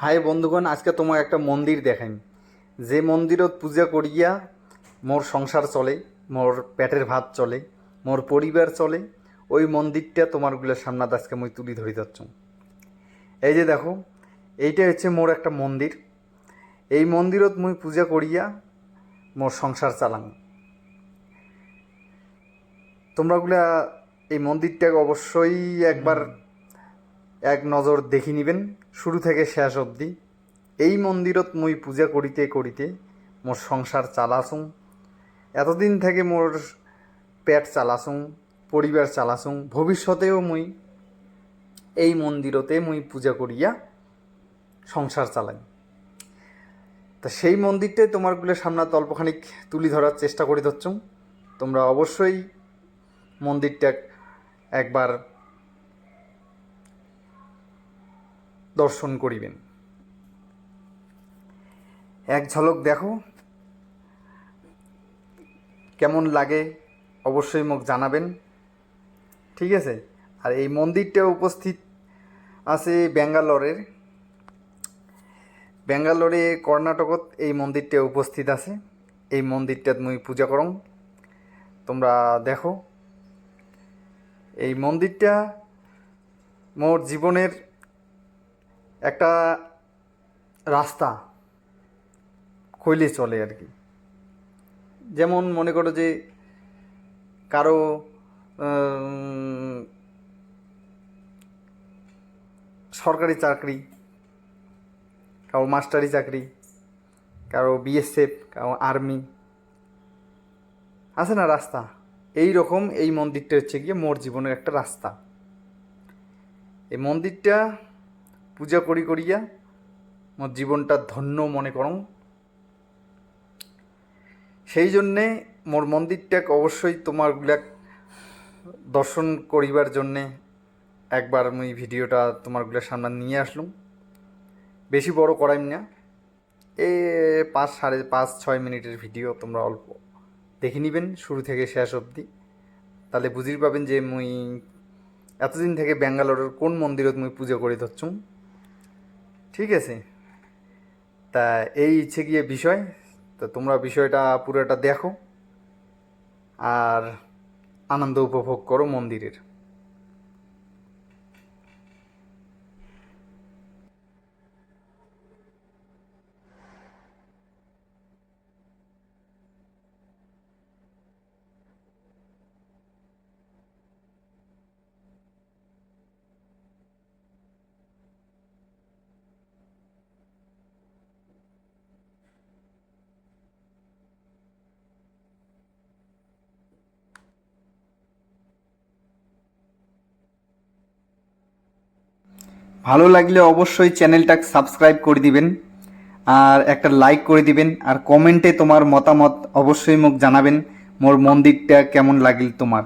High বন্ধুগণ, আজকে তোমার একটা মন্দির দেখাই যে মন্দিরত পূজা করিয়া মোর সংসার চলে, মোর পেটের ভাত চলে, মোর পরিবার চলে, ওই মন্দিরটা তোমারগুলোর সামনাত আজকে মুই তুলি ধরি যাচ্ছ। এই যে দেখো, এইটা হচ্ছে মোর একটা মন্দির। এই মন্দিরত মুই পূজা করিয়া মোর সংসার চালাম। তোমরাগুলা এই মন্দিরটাকে অবশ্যই একবার এক নজর দেখি নিবেন, শুরু থেকে শেষ অবধি। এই মন্দিরত মুই পূজা করিতে করিতে মোর সংসার চালাসুং। এতদিন থেকে মোর পেট চালাসুং, পরিবার চালাসুং, ভবিষ্যতেও মুই এই মন্দিরতে মুই পূজা করিয়া সংসার চালাই। তা সেই মন্দিরটাই তোমারগুলো সামনাত অল্পখানিক তুলি ধরার চেষ্টা করে ধরছুম তোমরা অবশ্যই মন্দিরটা একবার দর্শন করিবেন। এক ঝলক দেখো। কেমন লাগে অবশ্যই মোক জানাবেন। ঠিক আছে? আর এই মন্দিরটা উপস্থিত আছে ব্যাঙ্গালোরের। ব্যাঙ্গালোরে কর্ণাটকত এই মন্দিরটা উপস্থিত আছে। এই মন্দিরটাত মুই পূজা করং। তোমরা দেখো। এই মন্দিরটা মোর জীবনের একটা রাস্তা কইলে চলে আর কি। যেমন মনে করো যে কারও সরকারি চাকরি, কারও মাস্টারি চাকরি, কারও বিএসএফ, কারও আর্মি, আছে না রাস্তা? এই রকম এই মন্দিরটা হচ্ছে গিয়ে মোর জীবনের একটা রাস্তা। এই মন্দিরটা পূজা করি করিয়া মোর জীবনটা ধন্য মনে করং সেই জন্যে মোর মন্দিরটাকে অবশ্যই তোমারগুলা দর্শন করিবার জন্যে একবার আমি ভিডিওটা তোমারগুলোর সামনে নিয়ে আসলুম। বেশি বড় করাইম না। এ পাঁচ সাড়ে পাঁচ ছয় মিনিটের ভিডিও তোমরা অল্প দেখে নিবেন, শুরু থেকে শেষ অবধি। তাহলে বুঝির পাবেন যে মুই এতদিন থেকে ব্যাঙ্গালোরের কোন মন্দিরত মুই পুজো করে ধরছুম ঠিক আছে। তা এই ইচ্ছে গিয়ে বিষয়। তো তোমরা বিষয়টা পুরোটা দেখো। আর আনন্দ উপভোগ করো মন্দিরের। ভালো লাগলে অবশ্যই চ্যানেলটা সাবস্ক্রাইব করে দিবেন, আর একটা লাইক করে দিবেন, আর কমেন্টে তোমার মতামত অবশ্যই মোক জানাবেন। মোর মন্দিরটা কেমন লাগিল তোমার?